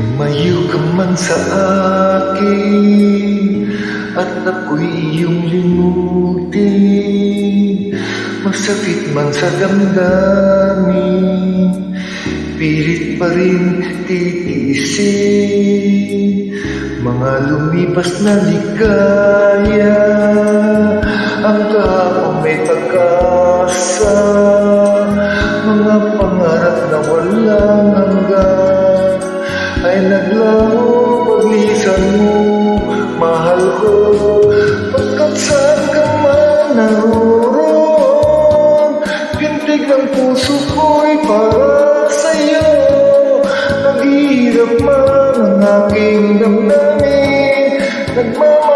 Lumayo ka man sa akin At ako'y iyong limutin. Masakit man sa damdamin Pilit pa rin titiisin. Mga lumipas na ligaya Ang kahapon may pag-asa. Mga pangarap na Ay naglaho paglisan mo Mahal ko Pagkat saan ka man naroon Pintig ng puso ko'y para sa'yo. Naghihirap man ang aking damdamin Nagmamahal